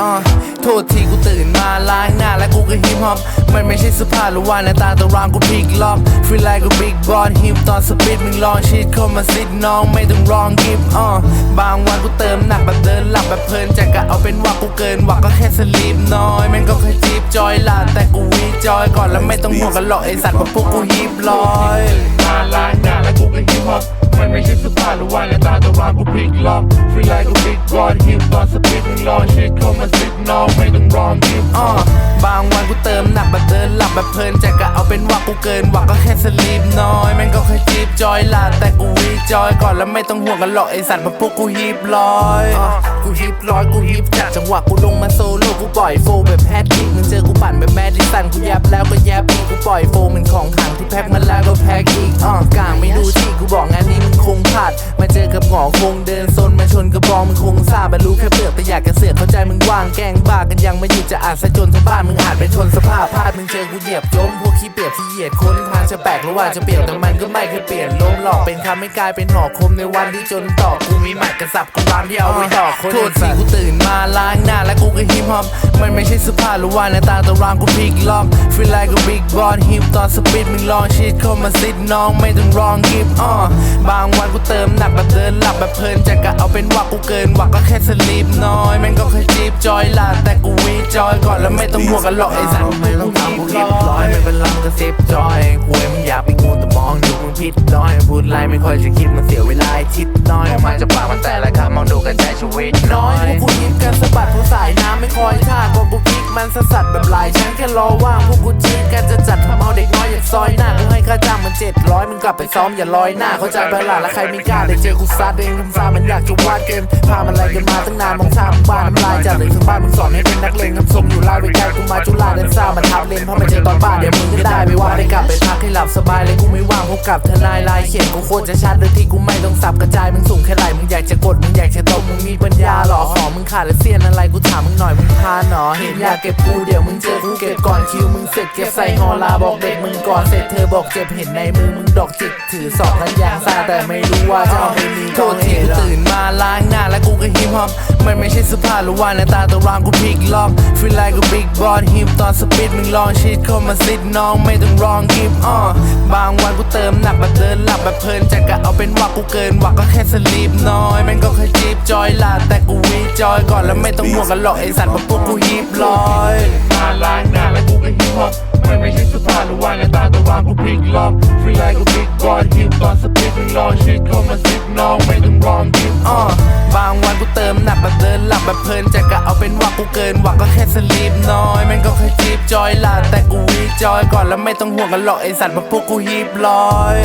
อะโทษทีกูตื่นมาล้างหน้าและกูก็ฮิปฮอปมันไม่ใช่เสื้อผ้าหรือว่าหน้าตาตารางกูพลิกล็อกฟรีไลน์กูบิ๊กบอลฮิปตอนสปีดมึงลองชิดเข้ามาซิดน้องไม่ต้องร้องกิฟอะบางวันกูเติมหนักแบบเดินหลับแบบเพลินจะกะเอาเป็นว่ากูเกินว่าก็แค่สลีปน้อยม่งก็แค่จีบจอยลาแต่กูวีจอยก่อนแล้วไม่ต้องห่วงกันหรอกไอสัตว์พวกกูฮิปลอยมาล้างหน้าและกูก็ฮิปฮอป มันไม่ใช่เสื้อผ้าหรือว่าหน้าตาตัวรางกูพลิกล็อกฟรีไลน์กูบิ๊กบอลฮิปตอนสปีดมึงลองชิดเข้ามาซิดน้องไม่ต้องร้องกิฟอะบางวันกูเติมหนักแบบเดินหลับแบบเพลินจะกะเอาเป็นว่ากูเกินว่าก็แค่สลีปน้อยแม่งก็แค่จีบจอยลาแต่กูวีจอยก่อนแล้วไม่ต้องห่วงกันหรอกไอสัตว์เพราะพวกกูฮิปลอยอะกูฮิปลอยกูฮิปจัดจังหวะกูลงมาโซโล่กูปล่อยโฟแบบแพทริกมึงเจอกูปั่นแบบแมดดิสันกูแยบแล้วก็แยบอีกกูปล่อยโฟเหมือนของขังที่แพ็คมาแล้วก็แพ็คอีก อกับหงอคงเดิ อยากจะเสือกเข้าใจมึงว่างแกงบ้ากันยังไม่หยุดจะอ่านซะจนทั้งบ้านมึงอาจไปทนชนสภาพพลาดมึงเจอกูเหยียบจมพวกขี้เปียกที่เหยียดคนทางจะแปลกหรือว่าจะเปลี่ยนแต่มันก็ไม่เคยเปลี่ยนล้มหลอกเป็นคำไม่กลายเป็นหอกคมในวันที่จนตอกกูมีหมัดกระสับกูรามที่เอาไว้ตอกคนโทษทีกูตื่นมาล้างหน้าและกูก็ฮิปฮอปมันไม่ใช่เสื้อผ้าหรือว่าหน้าตาตารางกูพลิกล็อกฟรีไลน์กูบิ๊กบอลฮิปตอนสปีดมึงลองชิดเข้ามาซิดน้องไม่ต้องร้องกิฟอ่อบางวันกูเติมหนักแบบเดินหลับแบบเพลินจะกะเอาเป็นว่ากูเกินว่าก็แค่สลีปน้อยแม่งก็แค่จีบจอยลาแต่กูวีจอยก่อนแล้วไม่ต้องห่วงกันหรอกไอ้สัตว์ไม่ต้องทำกูรีบร้อยไม่เป็นไรก็เซฟจอยหวยมึงอยากไปงูแต่มองดูมึงพิษน้อยพูดไรไม่ค่อยจะคิดมันเสียเวลาคิดน้อยออกมาจากปากมันแต่ละคำมองดูกันใช้ชีวิตน้อยพวกกูยิบกันสะบัดเพราะสายน้ำไม่คอยท่าก็กูพลิก มันสะสัดแบบลายฉันแค่รอว่างพวกกูจีดกันจะจัดทำเอาเด็กน้อยอย่ากซอยหน้ากูให้ค่าจ้างมันเจ็ดร้อยมึงกลับไปซ้อมอย่าลอยหน้าเขาใจเปล่าแล้วใครไม่กล้าได้เจอกูซัดเองทำซามันอยากจะวาดเกมพามันอะไรกันมาตั้งนานมองทางบ้านน้ำลายจัดเลยถึงบ้านมึงสอนให้เป็นนักเลงทำทรงอยู่ลายไปไกลกูมาจุฬาเดินซ่ามันทับเลนพอมาเจอตอนบ้านเดี๋ยวมึงก็ได้ไม่ว่าได้กลับไปพักให้หลับสบายเลยกูไม่ว่างพบกับทนายลายเขียนกูโคตรจะชัดโดยที่กูไม่ต้องสับกระจายมึงสูงแค่ไหนมึง ขอมึงขาดและเสียนอะไรกูถามมึงหน่อยมึงพาหนอเห็นอยากเก็บกูเดี๋ยวมึงเจอกูเก็บก่อนคิวมึงเสร็จเก็บใส่ฮอลาบอกเด็กมึงก่อนเสร็จเธอบอกเจ็บเห็นในมือมึงดอกจิกถือสอบทันยางซาแต่ไม่รู้ว่าจะเอาไปมีโทษทีกูตื่นมาล้างหน้าและกูก็ฮิปฮอป มันไม่ใช่เสื้อผ้าหรือว่าหน้าตาตารางกูพลิกล็อกฟรีไลน์กูบิ๊กบอลฮิปตอนสปีดมึงลองชิดเข้ามาซิดน้องไม่ต้องร้องกิฟอ่อบางวันกูเติมหนักแบบเดินหลับแบบเพลินจะกะเอาเป็นว่ากูเกินว่าก็แค่สลีปน้อยแม่งก็แค่จีบจอยลาแต่กูวีจอยก่อนแล้วไม่ต้องห่วงกันหรอกไอสัตว์เพราะพวกกูฮิปลอยมาล้างหน้าและกูก็ฮิปฮอปมันไม่ใช่เสื้อผ้าหรือว่าหน้าตาตัวรางกูพลิกล็อกฟรีไลน์กูบิ๊กบอลฮิปตอนสปีดมึงลองชิดเข้ามาซิดน้องไม่ต้องร้องกิฟอ่อบางวันกูเติมหนักแบบเดินหลับ แบบเพลินจะกะเอาเป็นว่ากูเกินว่าก็แค่สลีปน้อย มันก็แค่จีบจอยละแต่กูวีจอยก่อนแล้วไม่ต้องห่วงกันหรอกไอสัตว์มาพวกกูฮีบลอย